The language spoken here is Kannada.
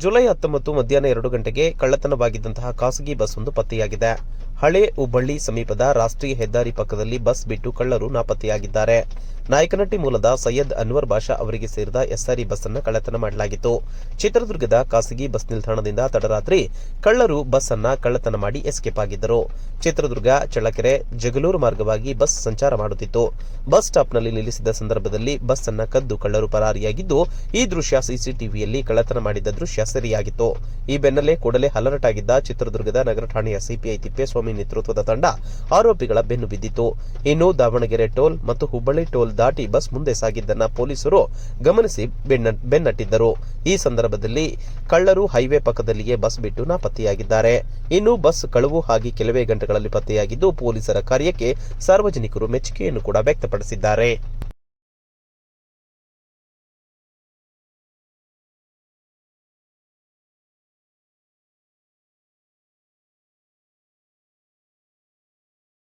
ಜುಲೈ ಹತ್ತೊಂಬತ್ತು ಮಧ್ಯಾಹ್ನ ಎರಡು ಗಂಟೆಗೆ ಕಳ್ಳತನವಾಗಿದ್ದಂತಹ ಖಾಸಗಿ ಬಸ್ ಒಂದು ಪತ್ತೆಯಾಗಿದೆ. ಹಳೆ ಹುಬ್ಬಳ್ಳಿ ಸಮೀಪದ ರಾಷ್ಟ್ರೀಯ ಹೆದ್ದಾರಿ ಪಕ್ಕದಲ್ಲಿ ಬಸ್ ಬಿಟ್ಟು ಕಳ್ಳರು ನಾಪತ್ತೆಯಾಗಿದ್ದಾರೆ. ನಾಯಕನಟ್ಟಿ ಮೂಲದ ಸೈಯದ್ ಅನ್ವರ್ ಬಾಷಾ ಅವರಿಗೆ ಸೇರಿದ ಎಸ್ಆರ್ಇ ಬಸ್ ಅನ್ನು ಕಳ್ಳತನ ಮಾಡಲಾಗಿತ್ತು. ಚಿತ್ರದುರ್ಗದ ಖಾಸಗಿ ಬಸ್ ನಿಲ್ದಾಣದಿಂದ ತಡರಾತ್ರಿ ಕಳ್ಳರು ಬಸ್ ಅನ್ನ ಕಳ್ಳತನ ಮಾಡಿ ಎಸ್ಕೇಪ್ ಆಗಿದ್ದರು. ಚಿತ್ರದುರ್ಗ, ಚಳ್ಳಕೆರೆ ಜಗಲೂರು ಮಾರ್ಗವಾಗಿ ಬಸ್ ಸಂಚಾರ ಮಾಡುತ್ತಿತ್ತು. ಬಸ್ ಸ್ಟಾಪ್ನಲ್ಲಿ ನಿಲ್ಲಿಸಿದ ಸಂದರ್ಭದಲ್ಲಿ ಬಸ್ ಅನ್ನ ಕದ್ದು ಕಳ್ಳರು ಪರಾರಿಯಾಗಿದ್ದು, ಈ ದೃಶ್ಯ ಸಿಸಿಟಿವಿಯಲ್ಲಿ ಕಳ್ಳತನ ಮಾಡಿದ ದೃಶ್ಯ ಸೆರೆಯಾಗಿತ್ತು ಈ ಬೆನ್ನಲ್ಲೇ ಕೂಡಲೇ ಅಲರ್ಟ್ ಚಿತ್ರದುರ್ಗದ ನಗರ ಠಾಣೆಯ ಸಿಪಿಐ ತಿಪ್ಪೇಸ್ವಾಮಿ ನೇತೃತ್ವದ ತಂಡ ಆರೋಪಿಗಳ ಬೆನ್ನು ಬಿದ್ದಿತ್ತು. ಇನ್ನು ದಾವಣಗೆರೆ ಟೋಲ್ ಮತ್ತು ಹುಬ್ಬಳ್ಳಿ ಟೋಲ್ ದಾಟಿ ಬಸ್ ಮುಂದೆ ಸಾಗಿದ್ದನ್ನ ಪೊಲೀಸರು ಗಮನಿಸಿ ಬೆನ್ನ- ಬೆನ್ನಟ್ಟಿದ್ದರು. ಈ ಸಂದರ್ಭದಲ್ಲಿ ಕಳ್ಳರು ಹೈವೇ ಪಕ್ಕದಲ್ಲಿಯೇ ಬಸ್ ಬಿಟ್ಟು ನಾಪತ್ತೆಯಾಗಿದ್ದಾರೆ. ಇನ್ನು ಬಸ್ ಕಳುವು ಆಗಿ ಕೆಲವೇ ಗಂಟೆಗಳಲ್ಲಿ ಪತ್ತೆಯಾಗಿದ್ದು, ಪೊಲೀಸರ ಕಾರ್ಯಕ್ಕೆ ಸಾರ್ವಜನಿಕರು ಮೆಚ್ಚುಗೆಯನ್ನು ಕೂಡ ವ್ಯಕ್ತಪಡಿಸಿದ್ದಾರೆ.